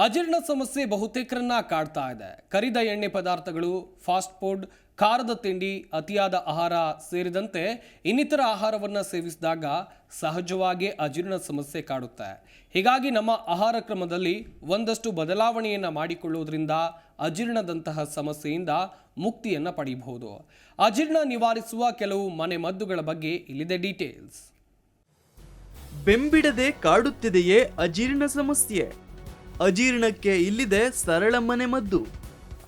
ಅಜೀರ್ಣ ಸಮಸ್ಯೆ ಬಹುತೇಕರನ್ನ ಕಾಡ್ತಾ ಇದೆ. ಕರಿದ ಎಣ್ಣೆ ಪದಾರ್ಥಗಳು, ಫಾಸ್ಟ್ ಫುಡ್, ಖಾರದ ತಿಂಡಿ, ಅತಿಯಾದ ಆಹಾರ ಸೇರಿದಂತೆ ಇನ್ನಿತರ ಆಹಾರವನ್ನು ಸೇವಿಸಿದಾಗ ಸಹಜವಾಗಿ ಅಜೀರ್ಣ ಸಮಸ್ಯೆ ಕಾಡುತ್ತೆ. ಹೀಗಾಗಿ ನಮ್ಮ ಆಹಾರ ಕ್ರಮದಲ್ಲಿ ಒಂದಷ್ಟು ಬದಲಾವಣೆಯನ್ನು ಮಾಡಿಕೊಳ್ಳುವುದರಿಂದ ಅಜೀರ್ಣದಂತಹ ಸಮಸ್ಯೆಯಿಂದ ಮುಕ್ತಿಯನ್ನು ಪಡೆಯಬಹುದು ಅಜೀರ್ಣ ನಿವಾರಿಸುವ ಕೆಲವು ಮನೆ ಮದ್ದುಗಳ ಬಗ್ಗೆ ಇಲ್ಲಿದೆ ಡೀಟೇಲ್ಸ್. ಬೆಂಬಿಡದೆ ಕಾಡುತ್ತಿದೆಯೇ ಅಜೀರ್ಣ ಸಮಸ್ಯೆ? ಅಜೀರ್ಣಕ್ಕೆ ಇಲ್ಲಿದೆ ಸರಳ ಮನೆಮದ್ದು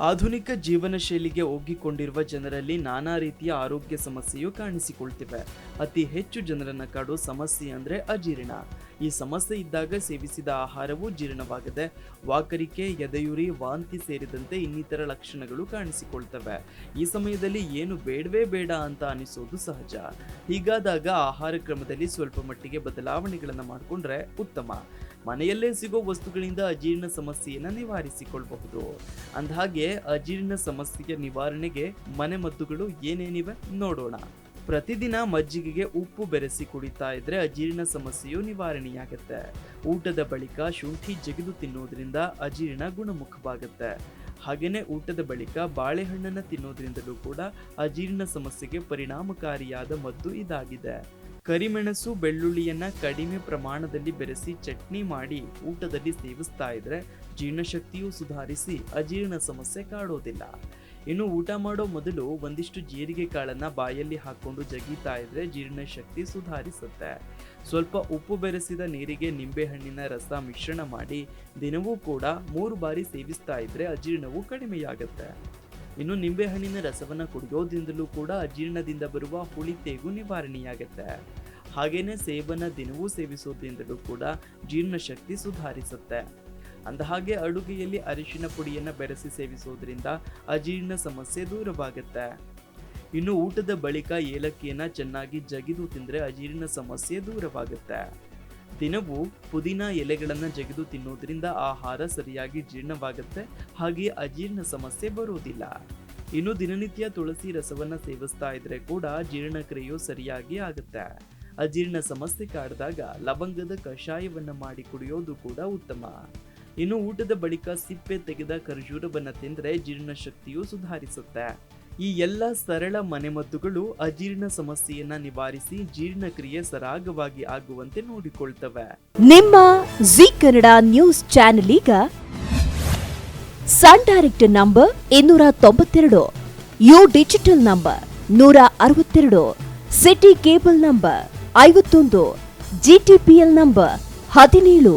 ಆಧುನಿಕ ಜೀವನ ಶೈಲಿಗೆ ಒಗ್ಗಿಕೊಂಡಿರುವ ಜನರಲ್ಲಿ ನಾನಾ ರೀತಿಯ ಆರೋಗ್ಯ ಸಮಸ್ಯೆಯು ಕಾಣಿಸಿಕೊಳ್ತಿವೆ. ಅತಿ ಹೆಚ್ಚು ಜನರನ್ನ ಕಾಡೋ ಸಮಸ್ಯೆ ಅಂದ್ರೆ ಅಜೀರ್ಣ. ಈ ಸಮಸ್ಯೆ ಇದ್ದಾಗ ಸೇವಿಸಿದ ಆಹಾರವು ಜೀರ್ಣವಾಗದೆ ವಾಕರಿಕೆ, ಎದೆಯುರಿ, ವಾಂತಿ ಸೇರಿದಂತೆ ಇನ್ನಿತರ ಲಕ್ಷಣಗಳು ಕಾಣಿಸಿಕೊಳ್ತವೆ. ಈ ಸಮಯದಲ್ಲಿ ಏನು ಬೇಡವೇ ಬೇಡ ಅಂತ ಅನಿಸೋದು ಸಹಜ. ಹೀಗಾದಾಗ ಆಹಾರ ಕ್ರಮದಲ್ಲಿ ಸ್ವಲ್ಪ ಮಟ್ಟಿಗೆ ಬದಲಾವಣೆಗಳನ್ನು ಮಾಡಿಕೊಂಡ್ರೆ ಉತ್ತಮ. ಮನೆಯಲ್ಲೇ ಸಿಗೋ ವಸ್ತುಗಳಿಂದ ಅಜೀರ್ಣ ಸಮಸ್ಯೆಯನ್ನು ನಿವಾರಿಸಿಕೊಳ್ಳಬಹುದು ಅಂದಹಾಗೆ ಅಜೀರ್ಣ ಸಮಸ್ಯೆಯ ನಿವಾರಣೆಗೆ ಮನೆಮದ್ದುಗಳು ಏನೇನಿವೆ ನೋಡೋಣ. ಪ್ರತಿದಿನ ಮಜ್ಜಿಗೆಗೆ ಉಪ್ಪು ಬೆರೆಸಿ ಕುಡಿತಾ ಇದ್ರೆ ಅಜೀರ್ಣ ಸಮಸ್ಯೆಯು ನಿವಾರಣೆಯಾಗುತ್ತೆ. ಊಟದ ಬಳಿಕ ಶುಂಠಿ ಜಗಿದು ತಿನ್ನೋದ್ರಿಂದ ಅಜೀರ್ಣ ಗುಣಮುಖವಾಗುತ್ತೆ. ಹಾಗೆಯೇ ಊಟದ ಬಳಿಕ ಬಾಳೆಹಣ್ಣನ್ನು ತಿನ್ನೋದ್ರಿಂದಲೂ ಕೂಡ ಅಜೀರ್ಣ ಸಮಸ್ಯೆಗೆ ಪರಿಣಾಮಕಾರಿಯಾದ ಮದ್ದು ಇದಾಗಿದೆ. ಕರಿಮೆಣಸು, ಬೆಳ್ಳುಳ್ಳಿಯನ್ನು ಕಡಿಮೆ ಪ್ರಮಾಣದಲ್ಲಿ ಬೆರೆಸಿ ಚಟ್ನಿ ಮಾಡಿ ಊಟದಲ್ಲಿ ಸೇವಿಸ್ತಾ ಇದ್ರೆ ಜೀರ್ಣಶಕ್ತಿಯು ಸುಧಾರಿಸಿ ಅಜೀರ್ಣ ಸಮಸ್ಯೆ ಕಾಡೋದಿಲ್ಲ. ಇನ್ನು ಊಟ ಮಾಡೋ ಮೊದಲು ಒಂದಿಷ್ಟು ಜೀರಿಗೆ ಕಾಳನ್ನ ಬಾಯಲ್ಲಿ ಹಾಕ್ಕೊಂಡು ಜಗಿತಾ ಇದ್ರೆ ಜೀರ್ಣಶಕ್ತಿ ಸುಧಾರಿಸುತ್ತೆ. ಸ್ವಲ್ಪ ಉಪ್ಪು ಬೆರೆಸಿದ ನೀರಿಗೆ ನಿಂಬೆಹಣ್ಣಿನ ರಸ ಮಿಶ್ರಣ ಮಾಡಿ ದಿನವೂ ಕೂಡ ಮೂರು ಬಾರಿ ಸೇವಿಸ್ತಾ ಇದ್ರೆ ಅಜೀರ್ಣವು ಕಡಿಮೆಯಾಗುತ್ತೆ. ಇನ್ನು ನಿಂಬೆಹಣ್ಣಿನ ರಸವನ್ನು ಕುಡಿಯೋದ್ರಿಂದಲೂ ಕೂಡ ಅಜೀರ್ಣದಿಂದ ಬರುವ ಹುಳಿ ತೇಗು ನಿವಾರಣೆಯಾಗುತ್ತೆ. ಹಾಗೇನೆ ಸೇಬನ್ನು ದಿನವೂ ಸೇವಿಸೋದ್ರಿಂದಲೂ ಕೂಡ ಜೀರ್ಣಶಕ್ತಿ ಸುಧಾರಿಸುತ್ತೆ. ಅಂದಹಾಗೆ ಅಡುಗೆಯಲ್ಲಿ ಅರಿಶಿನ ಪುಡಿಯನ್ನ ಬೆರೆಸಿ ಸೇವಿಸುವುದರಿಂದ ಅಜೀರ್ಣ ಸಮಸ್ಯೆ ದೂರವಾಗುತ್ತೆ. ಇನ್ನು ಊಟದ ಬಳಿಕ ಏಲಕ್ಕಿಯನ್ನ ಚೆನ್ನಾಗಿ ಜಗಿದು ತಿಂದರೆ ಅಜೀರ್ಣ ಸಮಸ್ಯೆ ದೂರವಾಗುತ್ತೆ. ದಿನವೂ ಪುದೀನ ಎಲೆಗಳನ್ನು ಜಗಿದು ತಿನ್ನೋದ್ರಿಂದ ಆಹಾರ ಸರಿಯಾಗಿ ಜೀರ್ಣವಾಗುತ್ತೆ, ಹಾಗೆ ಅಜೀರ್ಣ ಸಮಸ್ಯೆ ಬರೋದಿಲ್ಲ. ಇನ್ನು ದಿನನಿತ್ಯ ತುಳಸಿ ರಸವನ್ನ ಸೇವಿಸ್ತಾ ಇದ್ರೆ ಕೂಡ ಜೀರ್ಣಕ್ರಿಯೆಯು ಸರಿಯಾಗಿ ಆಗುತ್ತೆ. ಅಜೀರ್ಣ ಸಮಸ್ಯೆ ಕಾಡಿದಾಗ ಲವಂಗದ ಕಷಾಯವನ್ನ ಮಾಡಿ ಕುಡಿಯೋದು ಕೂಡ ಉತ್ತಮ. ಇನ್ನು ಊಟದ ಬಳಿಕ ಸಿಪ್ಪೆ ತೆಗೆದ ಖರ್ಜೂರವನ್ನು ತಿಂದರೆ ಜೀರ್ಣಶಕ್ತಿಯು ಸುಧಾರಿಸುತ್ತೆ. ಈ ಎಲ್ಲ ಸರಳ ಮನೆಮದ್ದುಗಳು ಅಜೀರ್ಣ ಸಮಸ್ಯೆಯನ್ನ ನಿವಾರಿಸಿ ಜೀರ್ಣಕ್ರಿಯೆ ಸರಾಗವಾಗಿ ಆಗುವಂತೆ ನೋಡಿಕೊಳ್ತವೆ. ನಿಮ್ಮ ಜಿ ಕನ್ನಡ ನ್ಯೂಸ್ ಚಾನೆಲ್ ಈಗ ಸನ್ ಡೈರೆಕ್ಟ್ ನಂಬರ್ ಇನ್ನೂರ ತೊಂಬತ್ತೆರಡು, ಯು ಡಿಜಿಟಲ್ ನಂಬರ್ ನೂರ ಅರವತ್ತೆರಡು, ಸಿಟಿ ಕೇಬಲ್ ನಂಬರ್ ಐವತ್ತೊಂದು ಜಿಟಿಪಿಎಲ್ ನಂಬರ್ ಹದಿನೇಳು.